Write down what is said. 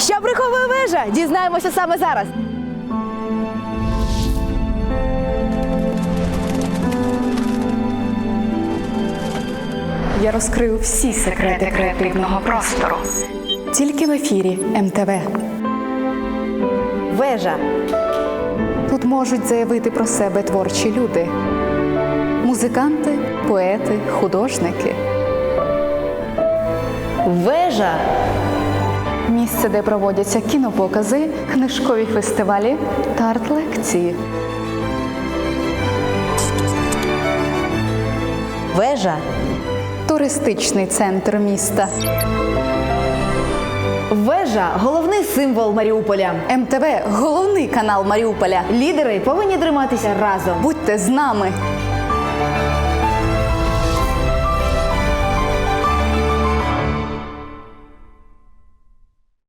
Що приховує вежа? Дізнаємося саме зараз. Я розкрию всі секрети креативного простору. Тільки в ефірі МТВ. Вежа. Тут можуть заявити про себе творчі люди: музиканти, поети, художники. Вежа. Місце, де проводяться кінопокази, книжкові фестивалі та арт-лекції. Вежа. Туристичний центр міста. Вежа головний символ Маріуполя. МТВ головний канал Маріуполя. Лідери повинні триматися разом. Будьте з нами.